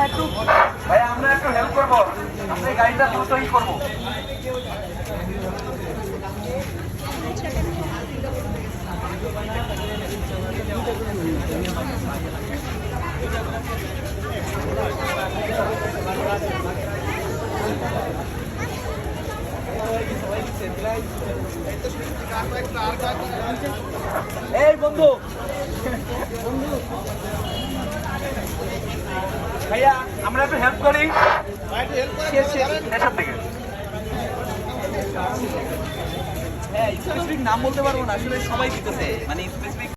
ভাই আমরা একটু হেল্প করব। আপনি গাড়িটা দ্রুতই করব। এই বন্ধু ভাইয়া, আমরা একটু হেল্প করি। এসব থেকে হ্যাঁ স্পেসিফিক নাম বলতে পারব না, আসলে সবাই দিতেছে। মানে স্পেসিফিক